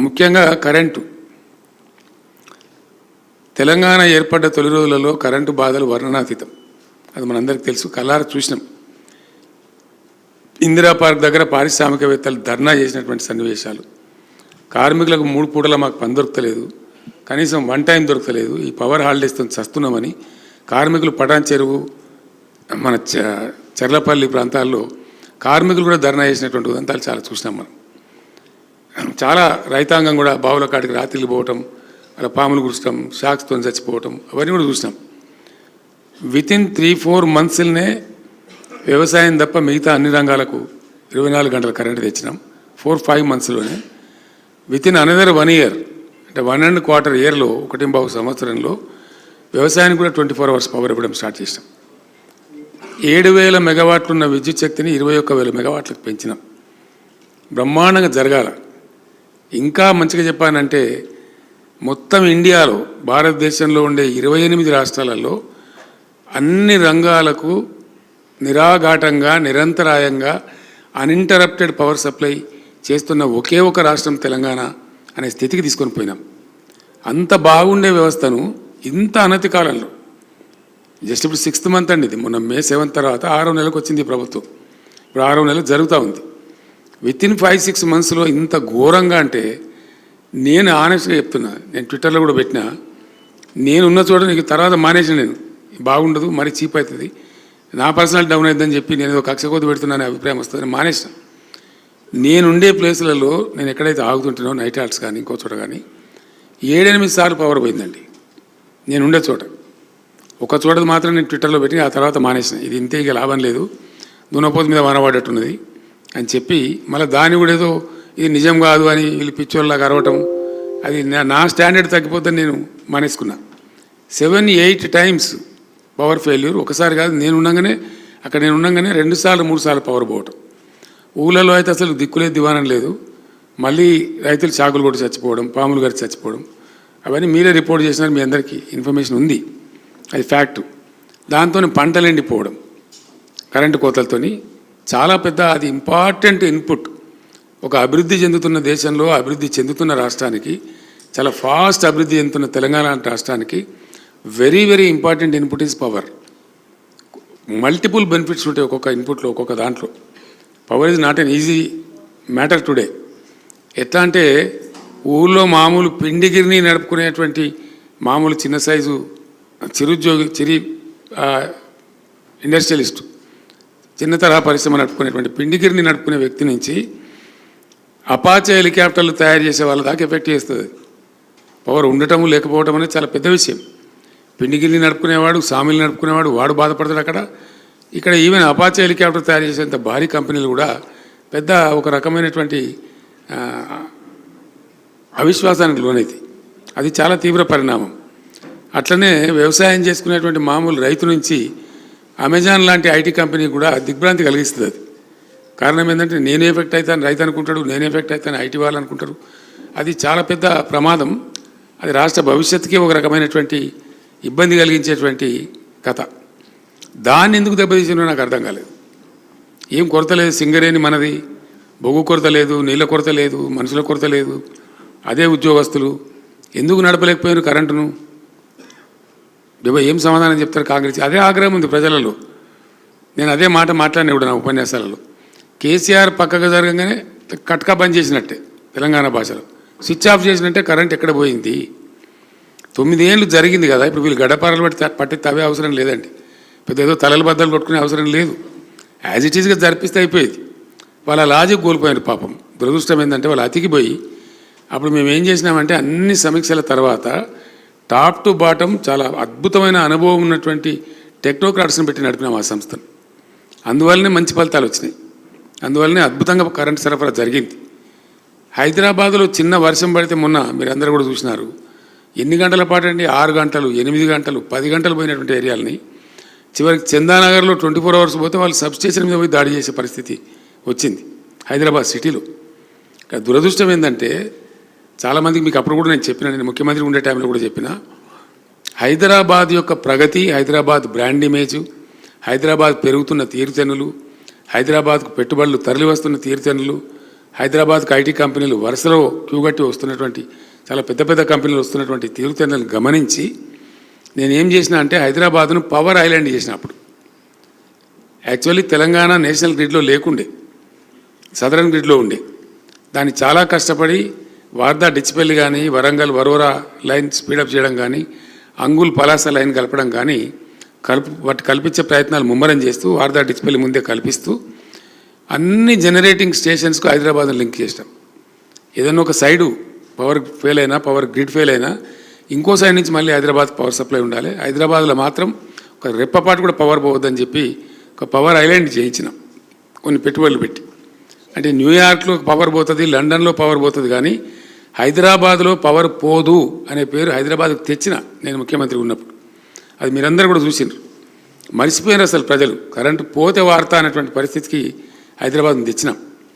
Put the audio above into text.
ముఖ్యంగా కరెంటు. తెలంగాణ ఏర్పడ్డ తొలి రోజులలో కరెంటు బాధలు వర్ణనాతీతం. అది మనందరికీ తెలుసు కలార చూసినాం. ఇందిరా పార్క్ దగ్గర పారిశ్రామికవేత్తలు ధర్నా చేసినటువంటి సన్నివేశాలు. కార్మికులకు మూడు పూటల మాకు పని దొరకలేదు. కనీసం వన్ టైం దొరకలేదు. ఈ పవర్ హాలిడేస్తో చస్తున్నామని కార్మికులు పటాన్ చెరువు మన చ చర్లపల్లి ప్రాంతాల్లో కార్మికులు కూడా ధర్నా చేసినటువంటి ఉదంతాలు చాలా చూసినాం మనం. చాలా రైతాంగం కూడా బావుల కాడికి రాత్రిలు పోవటం అలా పాములు గుర్చడం షాక్స్తో చచ్చిపోవటం అవన్నీ కూడా చూసినాం. విత్ ఇన్ త్రీ ఫోర్ మంత్స్లోనే వ్యవసాయం తప్ప మిగతా అన్ని రంగాలకు ఇరవై నాలుగు గంటల కరెంట్ తెచ్చినాం. Four five మంత్స్లోనే with in another one year అంటే వన్ అండ్ క్వార్టర్ ఇయర్లో ఒకటి బాబు సంవత్సరంలో వ్యవసాయానికి కూడా ట్వంటీ ఫోర్ అవర్స్ పవర్ ఇవ్వడం స్టార్ట్ చేసినాం. ఏడు వేల మెగావాట్లున్న విద్యుత్ శక్తిని ఇరవై ఒక్క వేల మెగావాట్లకు పెంచినాం. బ్రహ్మాండంగా జరగాల. ఇంకా మంచిగా చెప్పానంటే మొత్తం ఇండియాలో భారతదేశంలో ఉండే ఇరవై ఎనిమిది రాష్ట్రాలలో అన్ని రంగాలకు నిరాఘాటంగా నిరంతరాయంగా అన్ఇంటరప్టెడ్ పవర్ సప్లై చేస్తున్న ఒకే ఒక రాష్ట్రం తెలంగాణ అనే స్థితికి తీసుకొని పోయినాం. అంత బాగుండే వ్యవస్థను ఇంత అనతి కాలంలో జస్ట్ ఇప్పుడు సిక్స్త్ మంత్ అండి ఇది మొన్న మే సెవెంత్ తర్వాత ఆరో నెలకు వచ్చింది ప్రభుత్వం. ఇప్పుడు ఆరో నెలలు జరుగుతూ ఉంది. విత్ ఇన్ ఫైవ్ సిక్స్ మంత్స్లో ఇంత ఘోరంగా అంటే నేను ఆనెస్ట్గా చెప్తున్నా నేను ట్విట్టర్లో కూడా పెట్టినా నేనున్న చోట నీకు తర్వాత మానేసిన నేను. బాగుండదు మరి చీప్ అవుతుంది నా పర్సనల్ డౌన్ అవుతుందని చెప్పి నేను ఏదో కక్ష కొద్ది పెడుతున్నాను అభిప్రాయం వస్తుందని మానేసిన. నేనుండే ప్లేసులలో నేను ఎక్కడైతే ఆగుతుంటానో నైట్ హాల్ట్స్ కానీ ఇంకో చోట కానీ ఏడెనిమిది సార్లు పవర్ పోయిందండి. నేను ఉండే చోట. ఒక చోట మాత్రం నేను ట్విట్టర్లో పెట్టి ఆ తర్వాత మానేసిన. ఇది ఇంతే ఇక లాభం లేదు. దునపోతు మీద వనబడ్డట్టున్నది అని చెప్పి మళ్ళీ దాన్ని కూడా ఏదో ఇది నిజం కాదు అని వీళ్ళు పిచ్చోళ్ళలాగా అరవటం అది నా- నా స్టాండర్డ్ తగ్గిపోతే నేను మానేసుకున్నా. Seven eight times power failure ఒకసారి కాదు నేను ఉండగానే అక్కడ నేను ఉండగానే రెండు సార్లు మూడు సార్లు పవర్ పోవటం. ఊళ్ళలో అయితే అసలు దిక్కులే దివానం లేదు. మళ్ళీ రైతులు చాకులు కొట్టి చచ్చిపోవడం పాములు గారి చచ్చిపోవడం అవన్నీ మీరే రిపోర్ట్ చేసినారు మీ అందరికీ ఇన్ఫర్మేషన్ ఉంది. అది ఫ్యాక్ట్ దాంతో పంటలు ఎండిపోవడం కరెంటు కోతలతోని చాలా పెద్ద అది ఇంపార్టెంట్ ఇన్పుట్ ఒక అభివృద్ధి చెందుతున్న దేశంలో అభివృద్ధి చెందుతున్న రాష్ట్రానికి చాలా ఫాస్ట్ అభివృద్ధి చెందుతున్న తెలంగాణ రాష్ట్రానికి very very important input is power multiple benefits ఉంటాయి ఒక్కొక్క ఇన్పుట్లో ఒక్కొక్క దాంట్లో. Power is not an easy matter today ఎట్లా అంటే ఊళ్ళో మామూలు పిండిగిరిని నడుపుకునేటువంటి మామూలు చిన్న సైజు చిరుద్యోగి చిరి ఇండస్ట్రియలిస్టు ఇండస్ట్రియలిస్ట్ చిన్న తరహా పరిశ్రమ నడుపుకునేటువంటి పిండిగిరిని నడుపుకునే వ్యక్తి నుంచి అపాచే హెలికాప్టర్లు తయారు చేసే వాళ్ళ దాకా ఎఫెక్ట్ చేస్తుంది. పవర్ ఉండటం లేకపోవటం అనేది చాలా పెద్ద విషయం. పిండిగిరిని నడుపుకునేవాడు సామిలు నడుపుకునేవాడు వాడు బాధపడతాడు అక్కడ. ఇక్కడ ఈవెన్ అపాచే హెలికాప్టర్ తయారు చేసేంత భారీ కంపెనీలు కూడా పెద్ద ఒక రకమైనటువంటి అవిశ్వాసానికి లోనైతే. అది చాలా తీవ్ర పరిణామం. అట్లనే వ్యవసాయం చేసుకునేటువంటి మామూలు రైతు నుంచి అమెజాన్ లాంటి ఐటీ కంపెనీ కూడా దిగ్భ్రాంతి కలిగిస్తుంది అది. కారణం ఏంటంటే నేను ఎఫెక్ట్ అవుతాను రైతు అనుకుంటాడు నేను ఎఫెక్ట్ అవుతాను ఐటీ వాళ్ళు అనుకుంటారు. అది చాలా పెద్ద ప్రమాదం. అది రాష్ట్ర భవిష్యత్తుకి ఒక రకమైనటువంటి ఇబ్బంది కలిగించేటువంటి కథ. దాన్ని ఎందుకు దెబ్బతీసిందో నాకు అర్థం కాలేదు. ఏం కొరత లేదు సింగరేణి మనది. బొగ్గు కొరత లేదు నీళ్ళ కొరత లేదు మనుషుల కొరత లేదు. అదే ఉద్యోగస్తులు. ఎందుకు నడపలేకపోయారు కరెంటును? డెబ్బై ఏం సమాధానం చెప్తారు కాంగ్రెస్? అదే ఆగ్రహం ఉంది ప్రజలలో. నేను అదే మాట మాట్లాడిన ఇప్పుడు నా ఉపన్యాసాలలో. కేసీఆర్ పక్కకు జరగగానే కట్కా బంద్ చేసినట్టే తెలంగాణ భాషలో. స్విచ్ ఆఫ్ చేసినట్టే కరెంట్ ఎక్కడ పోయింది? తొమ్మిదేళ్ళు జరిగింది కదా ఇప్పుడు వీళ్ళు గడపారలు పట్టి పట్టి తవే అవసరం లేదండి. పెద్ద ఏదో తలలు బద్దలు కొట్టుకునే అవసరం లేదు. యాజ్ ఇట్ ఈస్గా జరిపిస్తే అయిపోయేది. వాళ్ళ లాజిక్ కోల్పోయారు పాపం. దురదృష్టం ఏంటంటే వాళ్ళు అతికిపోయి అప్పుడు మేము ఏం చేసినామంటే అన్ని సమీక్షల తర్వాత టాప్ టు బాటమ్ చాలా అద్భుతమైన అనుభవం ఉన్నటువంటి టెక్నోక్రాట్స్ని పెట్టి నడిపినాం ఆ సంస్థను. అందువల్లనే మంచి ఫలితాలు వచ్చినాయి. అందువల్లనే అద్భుతంగా కరెంట్ సరఫరా జరిగింది. హైదరాబాద్లో చిన్న వర్షం పడితే మొన్న మీరందరూ కూడా చూసినారు. ఎన్ని గంటల పాటు అండి ఆరు గంటలు ఎనిమిది గంటలు పది గంటలు పోయినటువంటి ఏరియాలని. చివరికి చందానగర్లో ట్వంటీ ఫోర్ అవర్స్ పోతే వాళ్ళు సబ్స్టేషన్ మీద పోయి దాడి చేసే పరిస్థితి వచ్చింది హైదరాబాద్ సిటీలో. దురదృష్టం ఏంటంటే చాలామందికి మీకు అప్పుడు కూడా నేను చెప్పిన నేను ముఖ్యమంత్రి ఉండే టైంలో కూడా చెప్పిన హైదరాబాద్ యొక్క ప్రగతి హైదరాబాద్ బ్రాండ్ ఇమేజ్ హైదరాబాద్ పెరుగుతున్న తీరుతెన్నులు హైదరాబాద్కు పెట్టుబడులు తరలి వస్తున్న తీరుతెన్నులు హైదరాబాద్కు ఐటీ కంపెనీలు వరుసలో క్యూగట్టి వస్తున్నటువంటి చాలా పెద్ద పెద్ద కంపెనీలు వస్తున్నటువంటి తీరుతెన్నులను గమనించి నేను ఏం చేసిన అంటే హైదరాబాద్ను పవర్ ఐలాండ్ చేసినప్పుడు యాక్చువల్లీ తెలంగాణ నేషనల్ గ్రిడ్లో లేకుండే సదరన్ గ్రిడ్లో ఉండే. దాన్ని చాలా కష్టపడి వార్దా డిచ్పల్లి కానీ వరంగల్ వరోరా లైన్ స్పీడప్ చేయడం కానీ అంగుల్ పలాస లైన్ కలపడం కానీ కల్ప వాటి కల్పించే ప్రయత్నాలు ముమ్మరం చేస్తూ వార్దా డిచ్పల్లి ముందే కల్పిస్తూ అన్ని జనరేటింగ్ స్టేషన్స్కు హైదరాబాద్ను లింక్ చేసినాం. ఏదైనా ఒక సైడు పవర్ ఫెయిల్ అయినా పవర్ గ్రిడ్ ఫెయిల్ అయినా ఇంకో సైడ్ నుంచి మళ్ళీ హైదరాబాద్ పవర్ సప్లై ఉండాలి. హైదరాబాద్లో మాత్రం ఒక రెప్పపాటు కూడా పవర్ పోవద్దని చెప్పి ఒక పవర్ ఐలాండ్ చేయించినాం. కొన్ని పెట్టుబడులు పెట్టి. అంటే న్యూయార్క్లో పవర్ పోతుంది లండన్లో పవర్ పోతుంది కానీ హైదరాబాద్లో పవర్ పోదు అనే పేరు హైదరాబాద్కు తెచ్చిన నేను ముఖ్యమంత్రి ఉన్నప్పుడు. అది మీరందరూ కూడా చూసిండ్రు. మర్చిపోయినారు అసలు ప్రజలు. కరెంటు పోతే వార్త అనేటువంటి పరిస్థితికి హైదరాబాద్ని తెచ్చినాం.